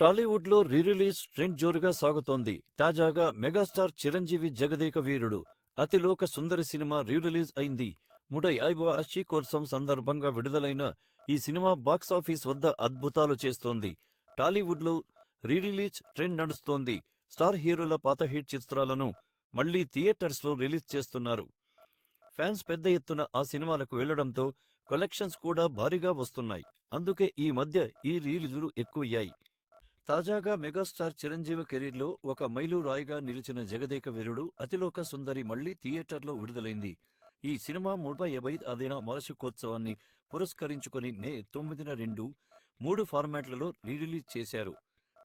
టాలీవుడ్లో ట్రెండ్ జోరుగా సాగుతోంది. తాజాగా megastar Chiranjeevi Jagadeka Veerudu Athiloka Sundari cinema rerelease అయింది. ముడై ఐబో అషి కోసం సందర్భంగా విడుదలైన ఈ సినిమా బాక్సాఫీస్ వద్ద అద్భుతాలు చేస్తోంది. టాలీవుడ్లో ట్రెండ్ నడుస్తోంది. స్టార్ హీరోల పాత హిట్ చిత్రాలను మళ్ళీ థియేటర్స్లో రిలీజ్ చేస్తున్నారు. ఫ్యాన్స్ పెద్ద ఎత్తున ఆ సినిమాలకు వెళ్ళడంతో కలెక్షన్స్ కూడా భారీగా వస్తున్నాయి. అందుకే ఈ మధ్య ఈ రిలీజులు ఎక్కువయ్యాయి. తాజాగా మెగాస్టార్ చిరంజీవి కెరీర్లో ఒక మైలురాయిగా నిలిచిన జగదేక వీరుడు అతిలోక సుందరి మళ్ళీ థియేటర్లో విడుదలైంది. ఈ సినిమా ముప్పై ఐదవ వార్షికోత్సవాన్ని పురస్కరించుకుని మే తొమ్మిదిన రెండు మూడు ఫార్మాట్లలో రిలీజ్ చేశారు.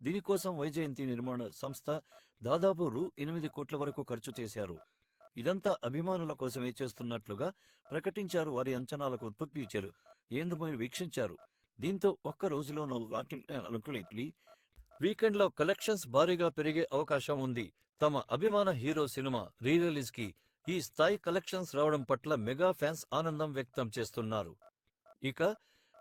దీనికోసం వైజయంతి నిర్మాణ సంస్థ దాదాపు రూ ఎనిమిది కోట్ల వరకు ఖర్చు చేశారు. ఇదంతా అభిమానుల కోసమే చేస్తున్నట్లుగా ప్రకటించారు వారి అంచనాలకు ఉత్పత్తి ఇచ్చారు. ఏందుమని వీక్షించారు. దీంతో ఒక్క రోజులోనూ వాటిని అనుకులైట్లీ లో కలెక్షన్స్ భారీగా పెరిగే అవకాశం ఉంది. తమ అభిమాన హీరో సినిమా రీ రిలీజ్కి ఈ స్థాయి కలెక్షన్స్ రావడం పట్ల మెగా ఫ్యాన్స్ ఆనందం వ్యక్తం చేస్తున్నారు. ఇక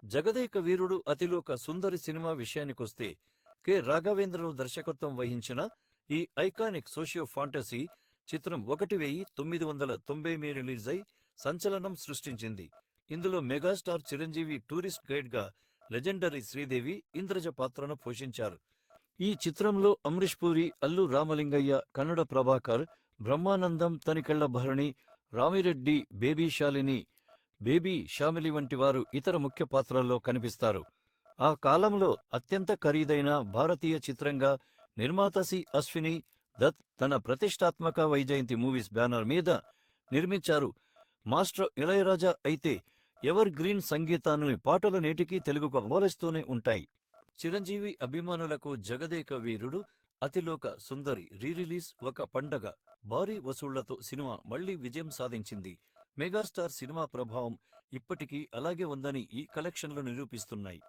జగదేక వీరుడు అతిలోక సుందరి సినిమా విషయానికొస్తే కె. రాఘవేంద్రరావు దర్శకత్వం వహించిన ఈ ఐకానిక్ సోషియో ఫాంటసీ చిత్రం ఒకటి వెయ్యి తొమ్మిది వందల తొంభై మే రిలీజ్ అయి సంచలనం సృష్టించింది. ఇందులో మెగాస్టార్ చిరంజీవి టూరిస్ట్ గైడ్గా లెజెండరీ శ్రీదేవి ఇంద్రజ పాత్రను పోషించారు. ఈ చిత్రంలో అమరీష్ పూరి అల్లు రామలింగయ్య కన్నడ ప్రభాకర్ బ్రహ్మానందం తనికెళ్ళ భరణి రామిరెడ్డి బేబీ శాలిని బేబీ షామిలి వంటి వారు ఇతర ముఖ్య పాత్రల్లో కనిపిస్తారు. ఆ కాలంలో అత్యంత ఖరీదైన భారతీయ చిత్రంగా నిర్మాత సి. అశ్విని దత్ తన ప్రతిష్టాత్మక వైజయంతి మూవీస్ బ్యానర్ మీద నిర్మించారు. మాస్టర్ ఇళయరాజా అయితే ఎవర్ గ్రీన్ సంగీతాన్ని పాటలు నేటికీ తెలుగుకు అమరిస్తూనే ఉంటాయి. చిరంజీవి అభిమానులకు జగదేక వీరుడు అతిలోక సుందరి రీరిలీజ్ ఒక పండగ. భారీ వసూళ్ళతో సినిమా మళ్ళీ విజయం సాధించింది. మెగాస్టార్ సినిమా ప్రభావం ఇప్పటికీ అలాగే ఉందని ఈ కలెక్షన్లు నిరూపిస్తున్నాయి.